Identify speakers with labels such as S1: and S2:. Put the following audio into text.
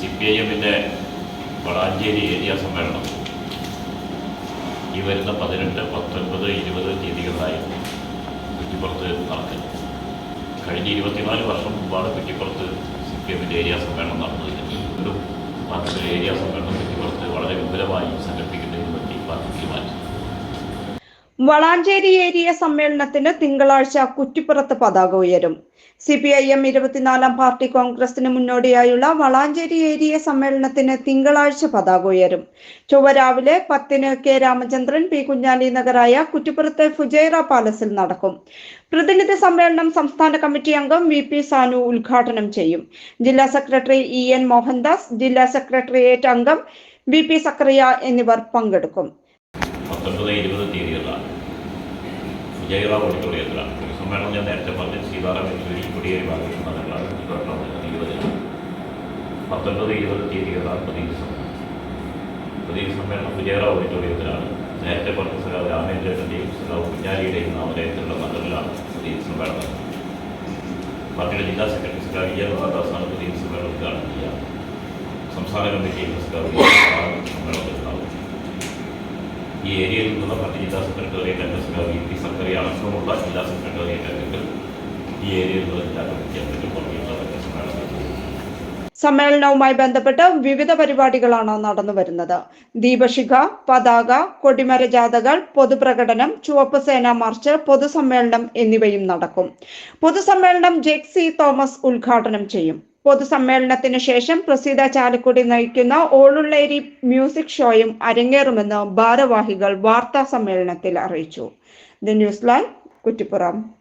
S1: C P I എമ്മിന്റെ Valanchery area സമ്മേളനം. ഈ വരുന്ന പതിനെട്ട് പത്തൊൻപത് ഇരുപത് തീയതികളിലായി കുറ്റിപ്പുറത്ത് നടക്കുന്നു കഴിഞ്ഞ ഇരുപത്തിനാല് വർഷം മുമ്പാണ് കുറ്റിപ്പുറത്ത് സി പി എമ്മിന്റെ ഏരിയ സമ്മേളനം നടന്നത്. ഒരു പാർട്ടിയുടെ ഏരിയ സമ്മേളനം കുറ്റിപ്പുറത്ത് വളരെ വിപുലമായി
S2: വളാഞ്ചേരി ഏരിയ സമ്മേളനത്തിന് തിങ്കളാഴ്ച കുറ്റിപ്പുറത്ത് പതാക ഉയരും. സി പി ഐ എം ഇരുപത്തിനാലാം പാർട്ടി കോൺഗ്രസിന് മുന്നോടിയായുള്ള വളാഞ്ചേരി ഏരിയ സമ്മേളനത്തിന് തിങ്കളാഴ്ച പതാക ഉയരും. ചൊവ്വ രാവിലെ പത്തിന് കെ രാമചന്ദ്രൻ പി കുഞ്ഞാലി നഗറായ കുറ്റിപ്പുറത്തെ ഫുജൈറ പാലസിൽ നടക്കും. പ്രതിനിധി സമ്മേളനം സംസ്ഥാന കമ്മിറ്റി അംഗം വി പി സാനു ഉദ്ഘാടനം ചെയ്യും. ജില്ലാ സെക്രട്ടറി ഇ എൻ മോഹൻദാസ് ജില്ലാ സെക്രട്ടേറിയറ്റ് അംഗം വി പി സക്രിയ എന്നിവർ പങ്കെടുക്കും.
S1: പത്തൊൻപത് ഇരുപത് തീയതികളിലാണ് വിജയറ ഓഡിറ്റോറിയത്തിലാണ്. ഒരു സമ്മേളനം ഞാൻ നേരത്തെ പറഞ്ഞ. സീതാറാം യെച്ചൂരി കൊടിയേരി ബാലകൃഷ്ണൻ നഗറിലാണ് ഇരുപത്തൊന്ന് ഇരുപതിന് പത്തൊൻപത് ഇരുപത് തീയതികളാണ് പ്രതീക്ഷ സമ്മേളനം. പ്രതീക്ഷ സമ്മേളനം വിജയറ ഓഡിറ്റോറിയത്തിലാണ്. നേരത്തെ പറഞ്ഞ സഖാവ് രാമേന്ദ്രേട്ടന്റെയും സഖാവ് കുഞ്ഞാലിയുടെയും നാമധേയത്തിലുള്ള നഗറിലാണ് പ്രതീക്ഷ സമ്മേളനം. പാർട്ടിയുടെ ജില്ലാ സെക്രട്ടറി സഖാവ് മോഹൻദാസാണ് പ്രതീക്ഷ സമ്മേളനം ഉദ്ഘാടനം ചെയ്യുക. സംസ്ഥാന കമ്മിറ്റി സഖാവ് ഇ. സമ്മേളനത്തിൽ ഉണ്ടാവും ഈ ഏരിയയിൽ നിന്നുള്ള പാർട്ടി ജില്ലാ സെക്രട്ടേറിയറ്റ് അംഗങ്ങൾ പി സർക്കാരി അടക്കമുള്ള ജില്ലാ സെക്രട്ടേറിയറ്റ് അംഗങ്ങൾ ഈ ഏരിയയിൽ നിന്നുള്ള ജില്ലാ കമ്മിറ്റി സമ്മേളനത്തിൽ
S2: സമ്മേളനവുമായി ബന്ധപ്പെട്ട് വിവിധ പരിപാടികളാണ് നടന്നു വരുന്നത്. ദീപശിഖ പതാക കൊടിമര ജാഥകൾ പൊതുപ്രകടനം ചുവപ്പ് സേന മാർച്ച് പൊതുസമ്മേളനം എന്നിവയും നടക്കും. പൊതുസമ്മേളനം ജെക്സി തോമസ് ഉദ്ഘാടനം ചെയ്യും. പൊതുസമ്മേളനത്തിന് ശേഷം പ്രസീത ചാലക്കുടി നയിക്കുന്ന ഓളുള്ളേരി മ്യൂസിക് ഷോയും അരങ്ങേറുമെന്ന് ഭാരവാഹികൾ വാർത്താ സമ്മേളനത്തിൽ അറിയിച്ചു. The news live Kuttippuram.